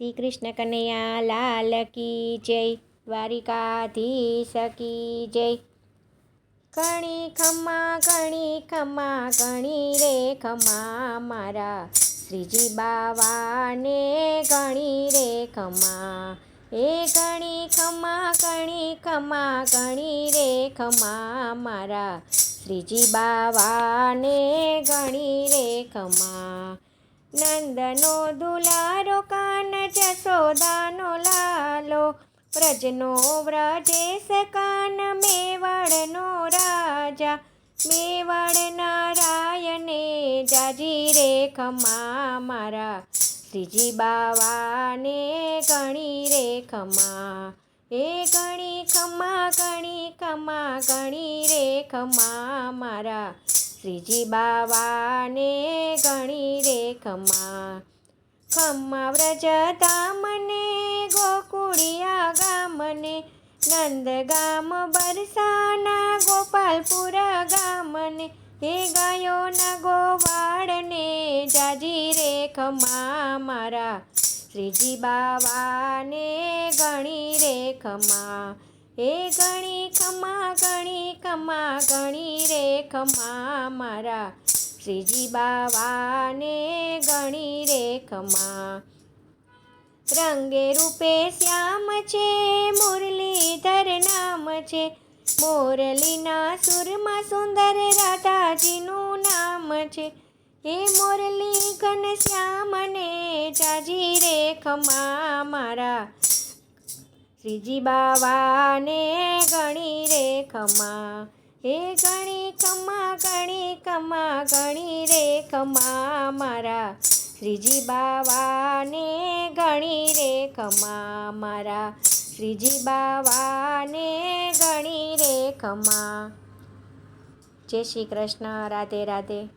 શ્રી કૃષ્ણ કનૈયા લાલ કી જય, દ્વારિકાધીશ કી જય. કણી ખમા કણી ખમા કણી રે ખમા મારા શ્રીજી બાવાને ગણી રે ખમા એ કણી ખમા કણી ખમા ગણી રે ખમા મારા શ્રીજી બાવાને ગણી રે ખમા નંદનો દુલારો કાન જશોદાનો લાલો વ્રજનો વ્રજેશ કાન મેવાડનો રાજા, મેવાડ નારાયણે જાજી રે ખમા મારા શ્રીજી બાવાને ગણી રે ખમા એ ગણી ખમા ગણી ખમા, ગણી રે ખમા મારા શ્રીજી બાવાને ગણી રે ખમા ખમ્મા વ્રજ ધામને, ગોકુળિયા ગામને નંદ ગામ બરસાના, ગોપાલપુર ગામને, હે ગાયો ના ગોવાળને જાજી રે ખમા મારા. શ્રીજી બાવાને ગણી રે ખમા, હે ગણી ખમા ગણી ખમા, ગણી રે ખમા મારા. શ્રીજી બાવાને ગણી રે ખમા રંગે રૂપે શ્યામ છે, મુરલીધર નામ છે. મોરલીના સુરમાં સુંદર રાધાજીનું નામ છે. હે મોરલી ઘન શ્યામને જાજી રે ખમા મારા. શ્રીજી બાવાને ગણી રે ખમા હે ગણી ખમા ગણી ખમા ગણી રે ખમા મારા. શ્રીજી બાવાને ગણી રે ખમા મારા. શ્રીજી બાવાને ગણી રે ખમા જય શ્રી કૃષ્ણ. રાધે રાધે.